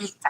vista.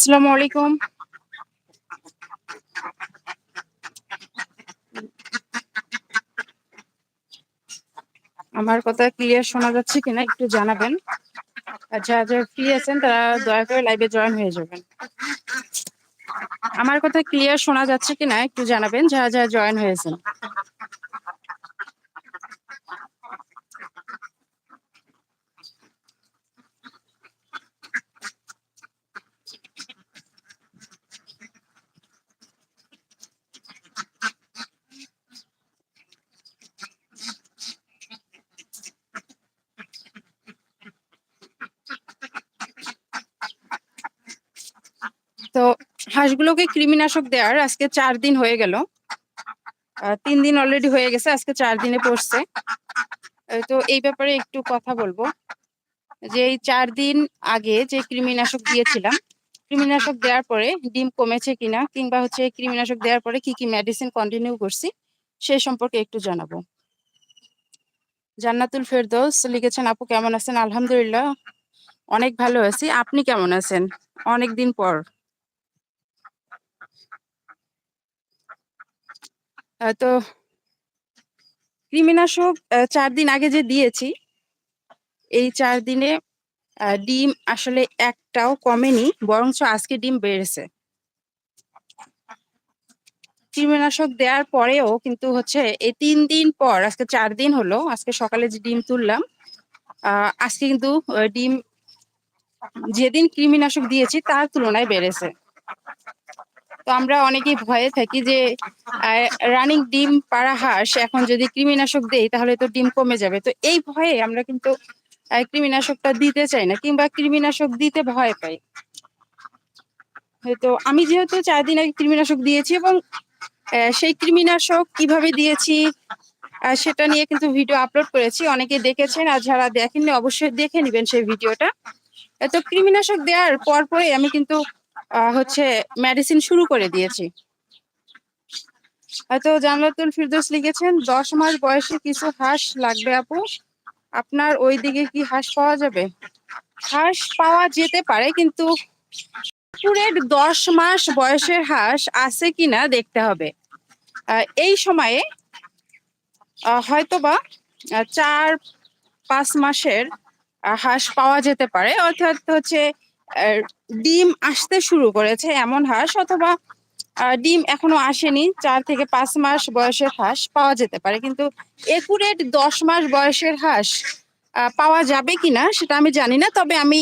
আসসালামু আলাইকুম। আমার কথা ক্লিয়ার শোনা যাচ্ছে কিনা একটু জানাবেন। যারা যারা ফ্রি আছেন, তারা দয়া করে লাইভে জয়েন হয়ে যাবেন। আমার কথা ক্লিয়ার শোনা যাচ্ছে কিনা একটু জানাবেন, যারা যারা জয়েন হয়েছেন তো হাঁসগুলোকে কৃমিনাশক দেওয়ার আজকে চার দিন হয়ে গেল। তিন দিন অলরেডি হয়ে গেছে, আজকে চার দিনে পড়ছে। তো এই ব্যাপারে একটু কথা বলব। যে এই চার দিন আগে যে কৃমিনাশক দিয়েছিলাম, কৃমিনাশক দেওয়ার পরে ডিম কমেছে কিনা, কিংবা হচ্ছে কৃমিনাশক দেওয়ার পরে কি কি মেডিসিন কন্টিনিউ করছি, সে সম্পর্কে একটু জানাব। জান্নাতুল ফেরদৌস লিখেছেন, আপু কেমন আছেন? আলহামদুলিল্লাহ, অনেক ভালো আছি। আপনি কেমন আছেন? অনেক দিন পর। তো কৃমিনাশক চার দিন আগে যে দিয়েছি, এই চার দিনে ডিম আসলে একটাও কমেনি, বরঞ্চ আজকে ডিম বেড়েছে। কৃমিনাশক দেওয়ার পরেও কিন্তু হচ্ছে এই তিন দিন পর, আজকে চার দিন হলো, আজকে সকালে যে ডিম তুললাম আজকে কিন্তু ডিম, যেদিন কৃমিনাশক দিয়েছি, তার তুলনায় বেড়েছে। তো আমরা অনেকেই ভয়ে থাকি যে রানিং ডিম পাড়া হাঁস এখন যদি কৃমিনাশক দেই তাহলে তো ডিম কমে যাবে। তো এই ভয়ে আমরা কিন্তু কৃমিনাশকটা দিতে চাই না কিংবা কৃমিনাশক দিতে ভয় পাই। হয়তো আমি যেহেতু চার দিন আগে কৃমিনাশক দিয়েছি এবং সেই কৃমিনাশক কীভাবে দিয়েছি সেটা নিয়ে কিন্তু ভিডিও আপলোড করেছি। অনেকে দেখেছেন আর যারা দেখেননি অবশ্যই দেখে নেবেন সেই ভিডিওটা। তো কৃমিনাশক দেওয়ার পর পরে আমি কিন্তু হচ্ছে মেডিসিন শুরু করে দিয়েছি। হয়তো জামলাতুল ফিরদোস লিখেছেন, দশ মাস বয়সে কিছু হাঁস লাগবে আপু? আপনার ওই দিকে কি হাঁস পাওয়া যাবে? হাঁস পাওয়া যেতে পারে, কিন্তু পুরের দশ মাস বয়সের হাঁস আছে কিনা দেখতে হবে। এই সময়ে হয়তোবা চার পাঁচ মাসের হাঁস পাওয়া যেতে পারে। অর্থাৎ হচ্ছে ডিম আসতে শুরু করেছে এমন হাঁস অথবা ডিম এখনও আসেনি। চার থেকে পাঁচ মাস বয়সের হাঁস পাওয়া যেতে পারে। কিন্তু একুরেট দশ মাস বয়সের হাঁস পাওয়া যাবে কিনা সেটা আমি জানি না। তবে আমি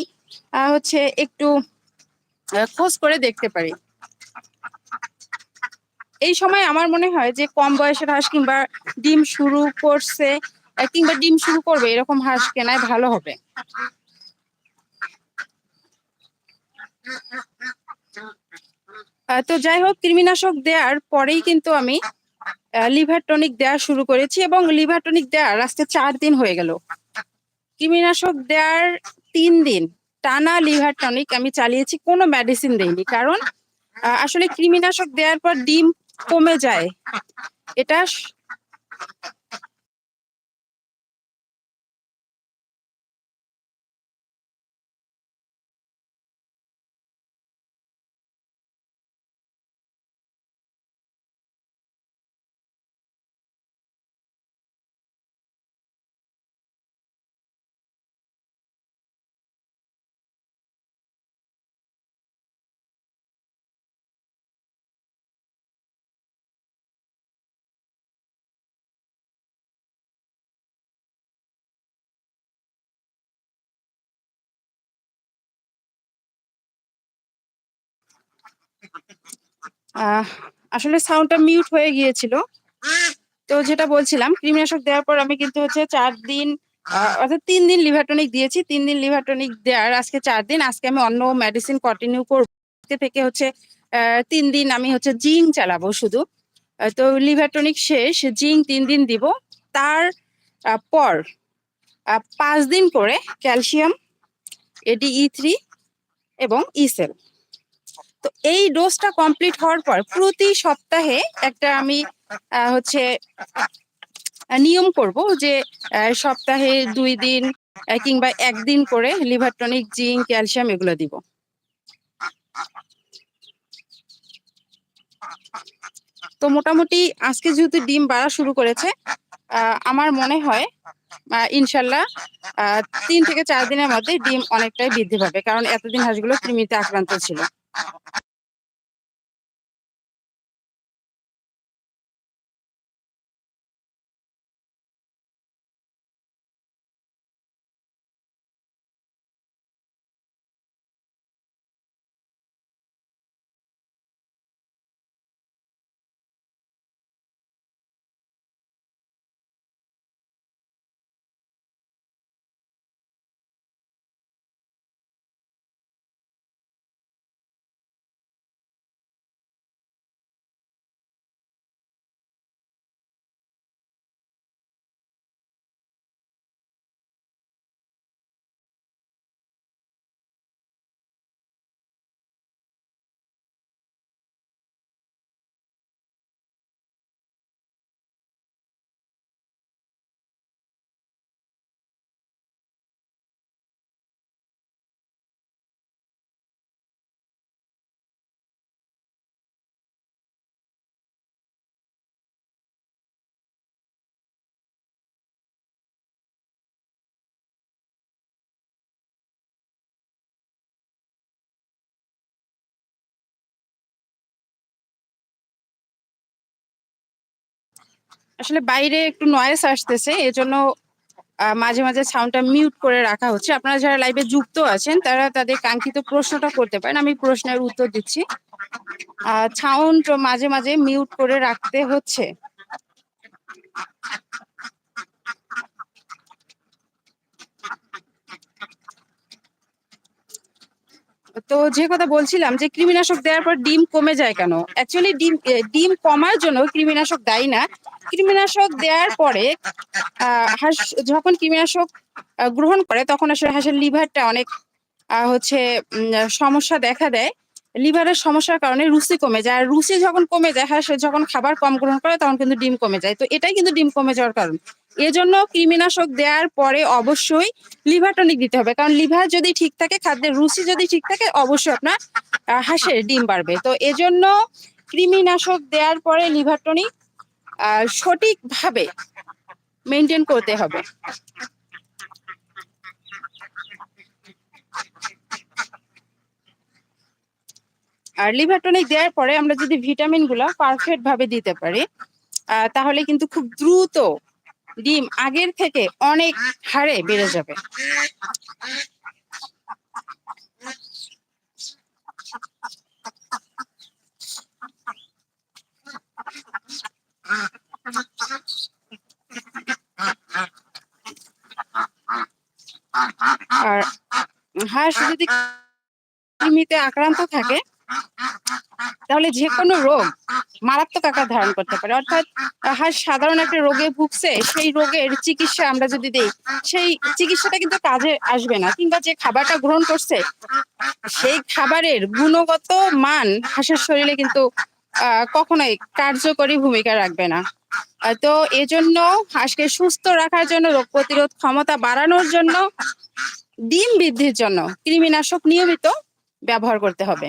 হচ্ছে একটু খোঁজ করে দেখতে পারি। এই সময় আমার মনে হয় যে কম বয়সের হাঁস কিংবা ডিম শুরু করছে কিংবা ডিম শুরু করবে এরকম হাঁস কেনায় ভালো হবে। তো যাই হোক, কৃমিনাশক দেওয়ার পরেই কিন্তু আমি লিভার টনিক দেওয়া শুরু করেছি এবং লিভার টনিক দেওয়ার আজকে চার দিন হয়ে গেল। কৃমিনাশক দেওয়ার তিন দিন, টানা লিভার টনিক আমি চালিয়েছি, কোনো মেডিসিন দেইনি। কারণ আসলে কৃমিনাশক দেওয়ার পর ডিম কমে যায়। এটা আসলে সাউন্ডটা মিউট হয়ে গিয়েছিল। তো যেটা বলছিলাম কৃমিনাশক দেওয়ার পর আমি কিন্তু হচ্ছে চার দিন অর্থাৎ তিন দিন লিভার টনিক দিয়েছি। তিন দিন লিভার টনিক দেওয়ার আজকে চার দিন, আজকে আমি অন্য মেডিসিন কন্টিনিউ করব। আজকে থেকে হচ্ছে তিন দিন আমি হচ্ছে জিং চালাবো শুধু। তো লিভার টনিক শেষ জিং তিন দিন দিব। তার পর পাঁচ দিন করে ক্যালসিয়াম এডিই থ্রি এবং ইসেল তো এই ডোজটা কমপ্লিট হওয়ার পর প্রতি সপ্তাহে একটা আমি হচ্ছে নিয়ম করব যে সপ্তাহে দুই দিন কিংবা একদিন করে লিভার টনিক, জিঙ্ক, ক্যালসিয়াম এগুলো দিব। তো মোটামুটি আজকে যেহেতু ডিম বাড়া শুরু করেছে আমার মনে হয় ইনশাল্লাহ তিন থেকে চার দিনের মধ্যে ডিম অনেকটাই বৃদ্ধি পাবে, কারণ এতদিন হাঁসগুলো কৃমিতে আক্রান্ত ছিল। あ! আসলে বাইরে একটু নয়েস আসতেছে, এজন্য মাঝে মাঝে সাউন্ডটা মিউট করে রাখা হচ্ছে। আপনারা যারা লাইভে যুক্ত আছেন, তারা তাদের কাঙ্ক্ষিত প্রশ্নটা করতে পারেন, আমি প্রশ্নের উত্তর দিচ্ছি। সাউন্ড মাঝে মাঝে মিউট করে রাখতে হচ্ছে। তো যে কথা বলছিলাম যে কৃমিনাশক দেওয়ার পর ডিম কমে যায় কেন? অ্যাকচুয়ালি ডিম ডিম কমার জন্য কৃমিনাশক দেয় না। কৃমিনাশক দেওয়ার পরে হাঁস, যখন কৃমিনাশক গ্রহণ করে, তখন আসলে হাঁসের লিভারটা অনেক হচ্ছে সমস্যা দেখা দেয়। লিভারের সমস্যার কারণে রুচি কমে যায়। আর রুচি যখন কমে যায়, হাঁস যখন খাবার কম গ্রহণ করে, তখন কিন্তু ডিম কমে যায়। তো এটাই কিন্তু ডিম কমে যাওয়ার কারণ। এজন্য কৃমিনাশক দেওয়ার পরে অবশ্যই লিভার টনিক দিতে হবে। কারণ লিভার যদি ঠিক থাকে, খাদ্যের রুচি যদি ঠিক থাকে, অবশ্যই আপনার হাঁসের ডিম বাড়বে। তো এজন্য কৃমিনাশক দেওয়ার পরে লিভার টনিক সঠিকভাবে মেনটেন করতে হবে। আর লিভার টনিক দেওয়ার পরে আমরা যদি ভিটামিনগুলা পারফেক্ট ভাবে দিতে পারি তাহলে কিন্তু খুব দ্রুত ডিম আগের থেকে অনেক হারে বেড়ে যাবে। আর হাঁস যদি কৃমিতে আক্রান্ত থাকে, তাহলে যে কোনো রোগ মারাত্মক আকার ধারণ করতে পারে। অর্থাৎ হাঁস সাধারণ একটা রোগে ভুগছে, সেই রোগের চিকিৎসা আমরা যদি দেই, সেই চিকিৎসাটা কিন্তু কাজে আসবে না। কিংবা যে খাবারটা গ্রহণ করছে, সেই খাবারের গুণগত মান হাঁসের শরীরে কিন্তু কখনোই কার্যকরী ভূমিকা রাখবে না। তো এজন্য হাঁসকে সুস্থ রাখার জন্য, রোগ প্রতিরোধ ক্ষমতা বাড়ানোর জন্য, ডিম বৃদ্ধির জন্য কৃমিনাশক নিয়মিত ব্যবহার করতে হবে।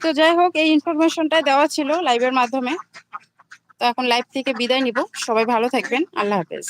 তো যাই হোক, এই ইনফরমেশনটা দেওয়া ছিল লাইভের মাধ্যমে। তো এখন লাইভ থেকে বিদায় নিব। সবাই ভালো থাকবেন। আল্লাহ হাফেজ।